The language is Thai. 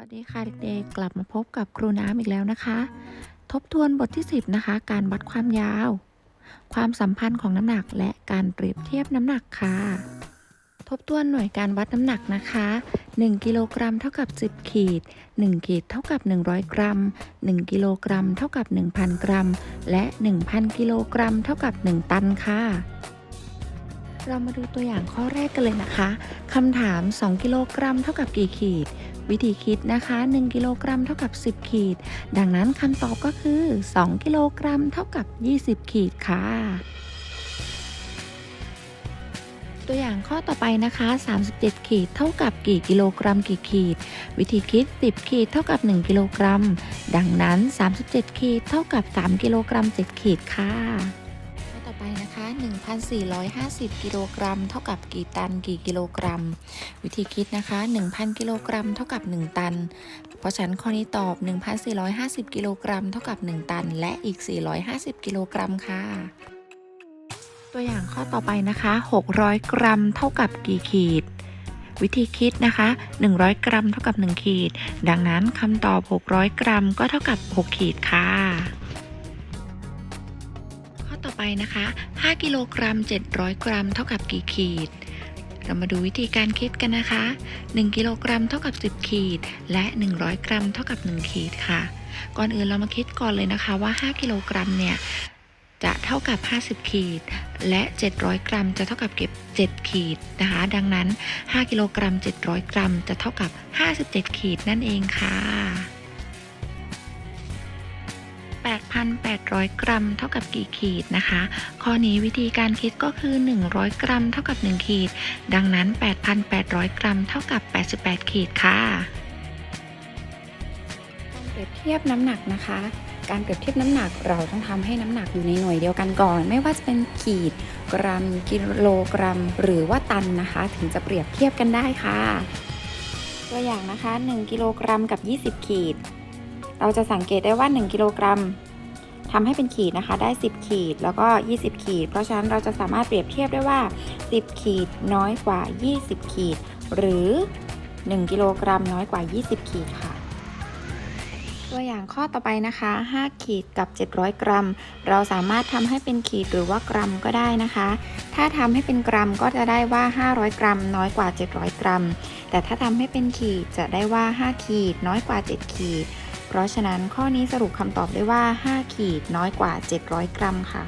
วัสดีค่ะเด็กๆ กลับมาพบกับครูน้ำอีกแล้วนะคะ ทบทวนบทที่ 10 นะคะ การวัดความยาว ความสัมพันธ์ของน้ำหนักและการเปรียบเทียบน้ำหนักค่ะ ทบทวนหน่วยการวัดน้ำหนักนะคะ 1 กิโลกรัมเท่ากับ 10 ขีด 1 ขีดเท่ากับ 100 กรัม 1 กิโลกรัมเท่ากับ 1,000 กรัม และ 1,000 กิโลกรัมเท่ากับ 1 ตันค่ะเรามาดูตัวอย่างข้อแรกกันเลยนะคะ คำถาม 2 กิโลกรัมเท่ากับกี่ขีด วิธีคิดนะคะ 1 กิโลกรัมเท่ากับ 10 ขีด ดังนั้นคำตอบก็คือ 2 กิโลกรัมเท่ากับ 20 ขีดค่ะตัวอย่างข้อต่อไปนะคะ 37 ขีดเท่ากับกี่กิโลกรัมกี่ขีด วิธีคิด 10 ขีดเท่ากับ 1 กิโลกรัม ดังนั้น 37 ขีดเท่ากับ 3 กิโลกรัม 7 ขีดค่ะ 1,450 กิโลกรัม เท่ากับกี่ตันกี่กิโลกรัม วิธีคิดนะคะ 1,000 กิโลกรัม เท่ากับ 1 ตัน เพราะฉะนั้นข้อนี้ตอบ 1,450 กิโลกรัม เท่ากับ 1 ตัน และอีก 450 กิโลกรัมค่ะตัวอย่างข้อต่อไปนะคะ 600 กรัม เท่ากับกี่ขีด วิธีคิดนะคะ 100 กรัม เท่ากับ 1 ขีด ดังนั้นคำตอบ 600 กรัม ก็เท่ากับ 6 ขีดค่ะ ไปนะคะ 5 กิโลกรัม 700 กรัม เท่ากับกี่ขีด เรามาดูวิธีการคิดกันนะคะ 1 กิโลกรัมเท่ากับ 10 ขีด และ 100 กรัม เท่ากับ 1 ขีดค่ะ ก่อนอื่นเรามาคิดก่อนเลยนะคะว่า 5 กิโลกรัมเนี่ยจะเท่ากับ 50 ขีด และ 700 กรัม จะเท่ากับเก็บ 7 ขีดนะคะ ดังนั้น 5 กิโลกรัม 700 กรัม จะเท่ากับ 57 ขีดนั่นเองค่ะ 8,800 กรัม เท่ากับกี่ขีดนะคะ ข้อนี้วิธีการคิดก็คือ 100 กรัม เท่ากับ 1 ขีด ดังนั้น 8,800 กรัม เท่ากับ 88 ขีดค่ะการเปรียบเทียบน้ำหนักนะคะ การเปรียบเทียบน้ำหนักเราต้องทำให้น้ำหนักอยู่ในหน่วยเดียวกันก่อน ไม่ว่าจะเป็นขีด กรัม กิโลกรัม หรือว่าตันนะคะ ถึงจะเปรียบเทียบกันได้ค่ะ ตัวอย่างนะคะ 1 กิโลกรัมกับ 20 ขีด เราจะสังเกตได้ว่า 1 กิโลกรัมทำให้เป็นขีดนะคะ ได้ 10 ขีดแล้วก็ 20 ขีด เพราะฉะนั้นเราจะสามารถเปรียบเทียบได้ว่า 10 ขีดน้อยกว่า 20 ขีด หรือ 1 กิโลกรัมน้อยกว่า 20 ขีดค่ะ ตัวอย่างข้อต่อไปนะคะ 5 ขีดกับ 700 กรัม เราสามารถทำให้เป็นขีดหรือว่ากรัมก็ได้นะคะ ถ้าทำให้เป็นกรัมก็จะได้ว่า 500 กรัม น้อยกว่า 700 กรัม แต่ถ้าทำให้เป็นขีดจะได้ว่า 5 ขีด น้อยกว่า 7 ขีด เพราะฉะนั้นข้อนี้สรุปคำตอบได้ว่า 5 ขีดน้อยกว่า 700 กรัมค่ะ